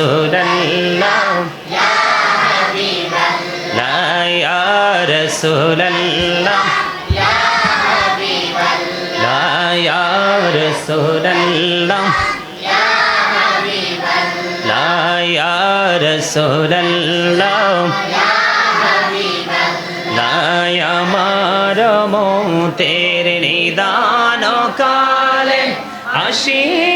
رسول الله يا حبيب الله لا يا رسول الله يا حبيب الله لا يا رسول الله يا حبيب الله لا يا رسول الله يا حبيب الله لا يا مارمو تیرے ندانوں کالے عشیر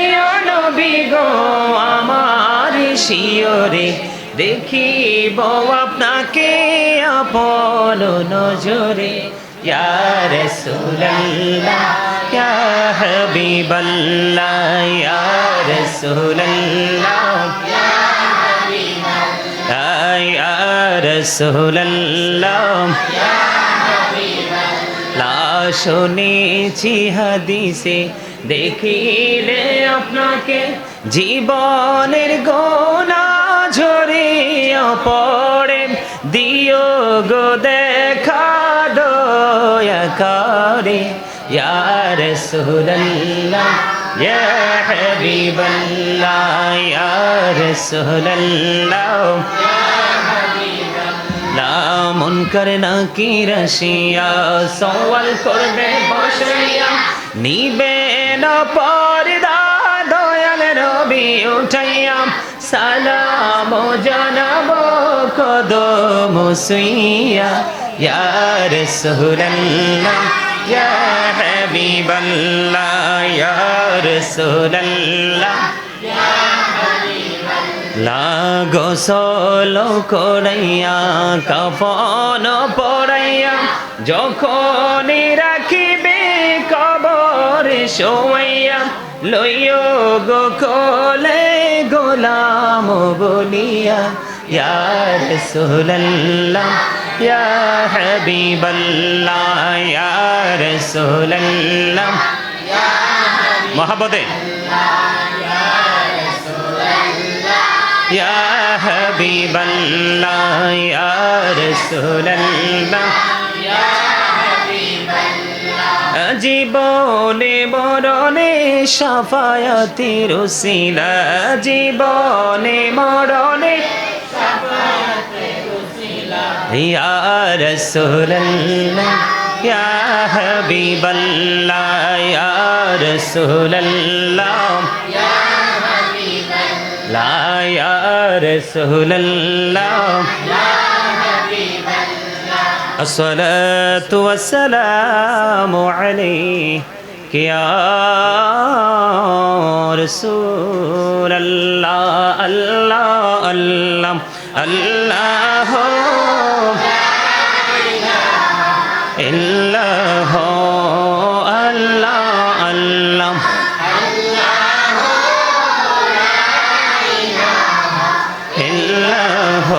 শিওরে দেখিব আপনাকে আপন নজরে। ইয়া রাসূলুল্লাহ, ইয়া হাবিবাল্লাহ, ইয়া রাসূলুল্লাহ ইয়া রাসূলুল্লাহ। লা দেখিলে আপনাকে জীবনের গোনা ঝরিয়া পড়ে। দিও গো দেখা দয়া করে। ইয়া রাসূলুল্লাহ, ইয়া ইয়া রাসূলুল্লাহ। না কি রসিয়া সওয়াল করবে বসিয়া। নিবে না পর্দা দয়াল রবি উঠাইয়া, সালাম জানাব কদম সুইয়া, ইয়া রাসূলুল্লাহ, ইয়া হাবিবাল্লাহ, ইয়া রাসূলুল্লাহ। লাগসল করাইয়া, কফন পড়াইয়া যখন রাখিবে কবর শোয়াইয়া লইও গো কোলে গোলাম বলিয়া, ইয়া রাসূলুল্লাহ, ইয়া হাবিবাল্লাহ, ইয়া রাসূলুল্লাহ। মহাবতে ইয়া হাবিবাল্লাহ, ইয়া রাসূলুল্লাহ। জীবনে মরণে সাফায়াতের শিলা জীবনে মরণে ইয়া রসুল্লাহ ইয়া হাবিবাল্লাহ ইয়া الصلاة والسلام عليك يا رسول الله الله الله الله إلا هو الله الله ইল্লাহ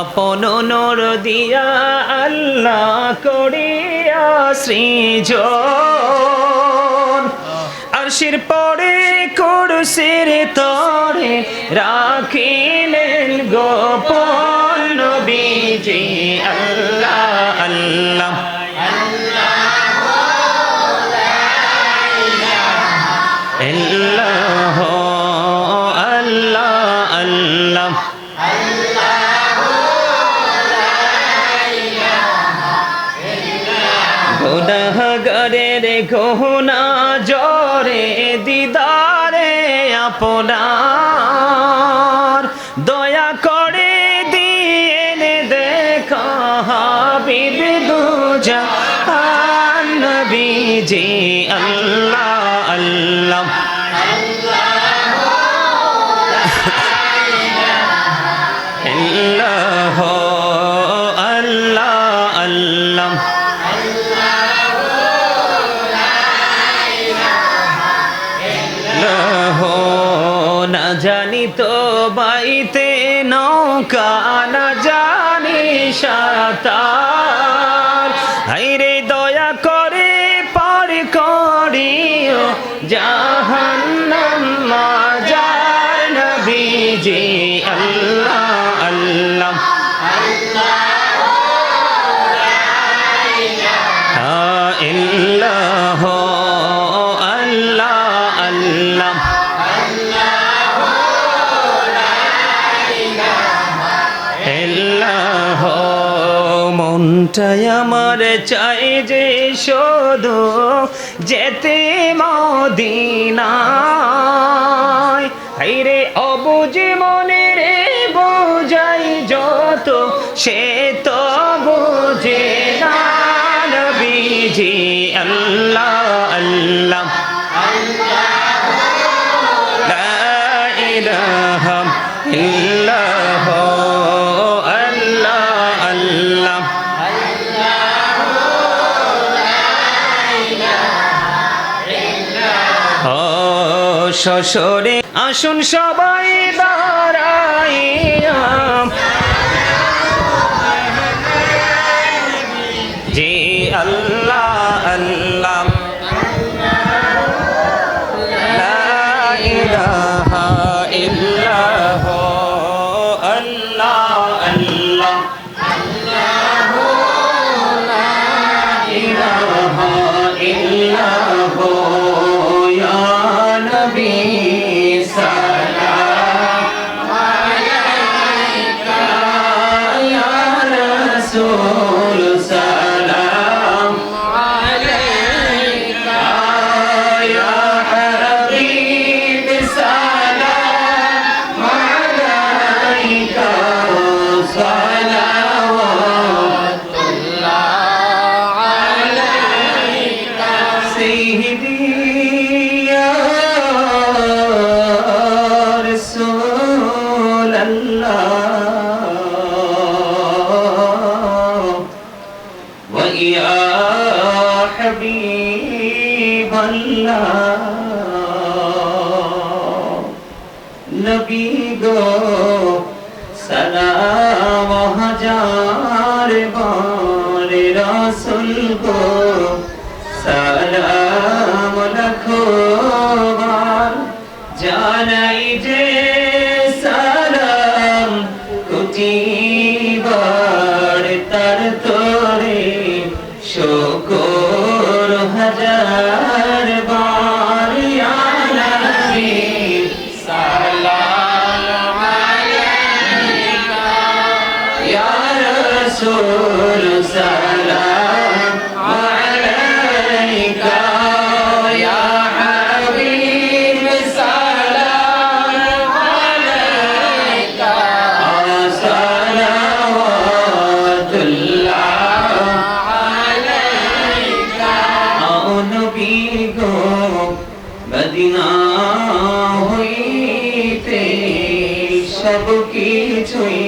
আপন নর দিয়া আল্লাহ করিয়া সৃজন। আর পরে গুনাহগারের গহনা জরে দিদারে আপনার। দয়া করে দিয়ে দেখা হাবিব দুজা নবীজি আল্লাহ। নৌকা না জানি সাঁতার আল্লাহ, মনটাই আমার চাই যে শোধ যেতে মদিনা মদিনায়। হাইরে অবুজ মনে রে বোঝাই যত, সে তো বুঝে না বিজি আল্লাহ আল্লাহ। শ্বশুরে আসুন সবাই। সালাম رسول سلام عليك يا حبيب سلام عليك صلوات الله. عليك أو نبيكم মদিনা হইতে সব কিছুই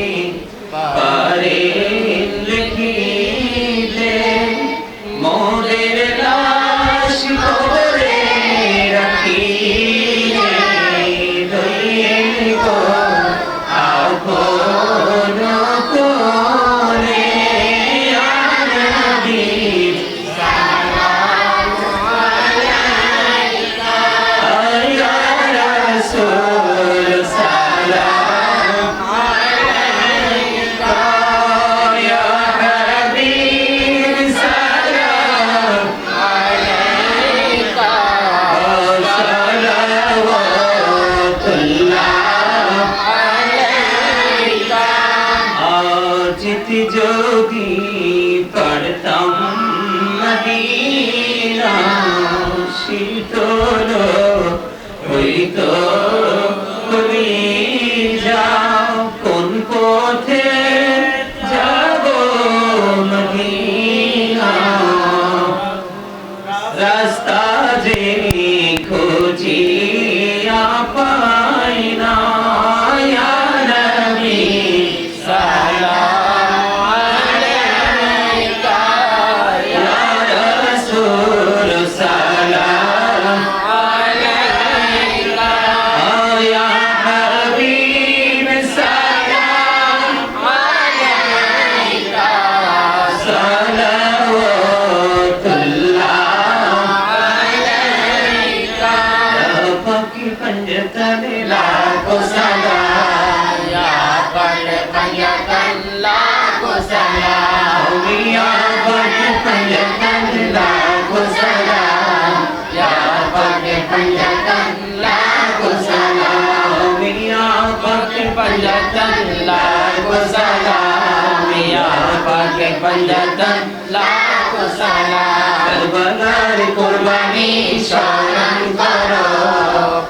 पंजतन लाख सलाम बनर कुर्बानी शरण करो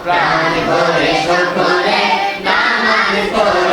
प्राण करे शरण करे नाम करे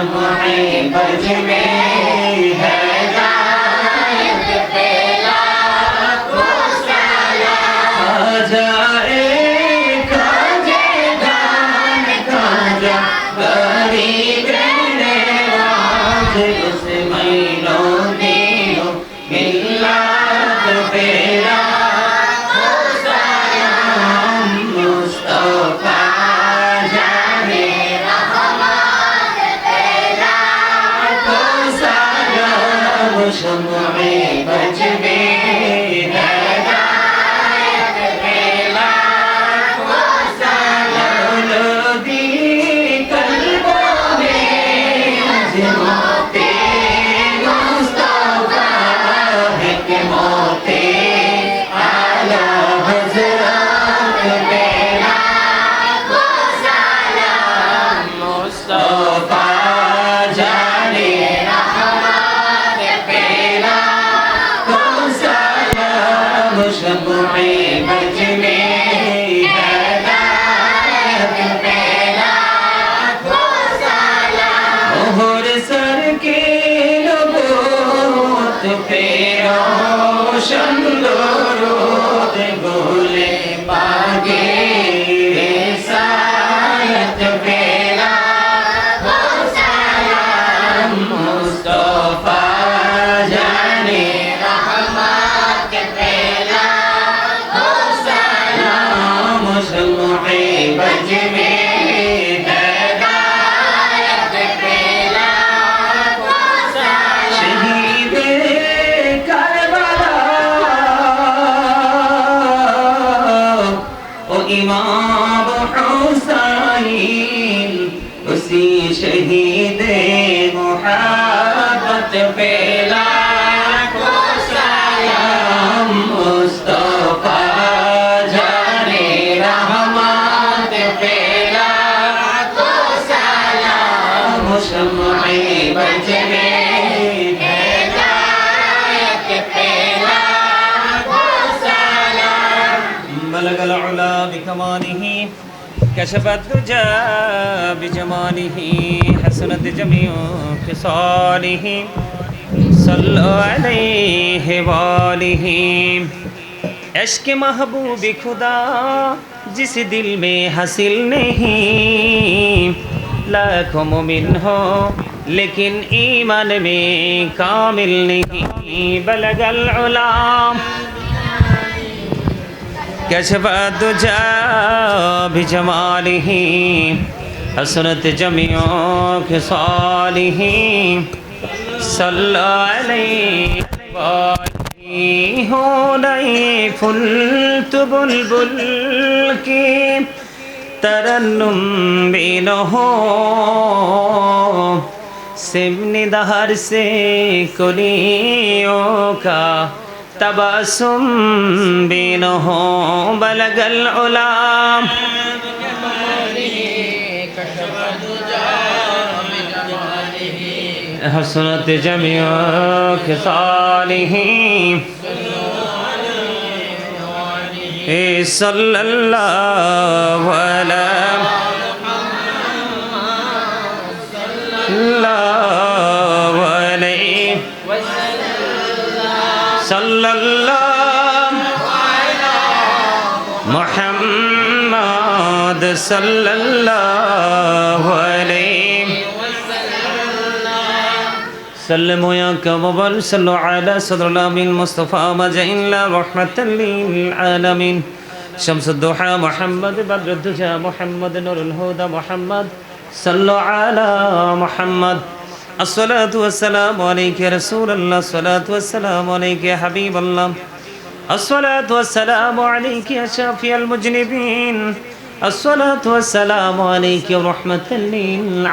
সালাম শমে اسی شہید محبت پہ لا कशबद्दुजा बिजमालिहि हसनत जमीउ खिसालिहि सल्लल्लाहु खुदा, जिस दिल में हासिल नहीं। लाखों मुमिन हो, लेकिन ईमान में कामिल नहीं। बलगल उलाम كشفت بجماله حسنت جميع خصاله صلى عليه ہوئی فلت بلبل کی ترنم بھی نہ ہو سمن دہر سے کلیوں کا تبأسم بينه بلغ العلا. حسنت جميع خصالهم إيه صلى الله عليه وسلم صلى الله عليه. سلموا يا كبابا صلوا على صدر الأمين المصطفى مجا إلا رحمة للعالمين. شمس الضحى محمد بدر الدجى محمد نور الهدى محمد. صلوا على محمد. الصلاة والسلام عليك يا رسول الله الصلاة والسلام عليك يا حبيب الله. الصلاة والسلام عليك يا شافي المجنبين. الصلاة والسلام عليك يا رحمة للعالمين.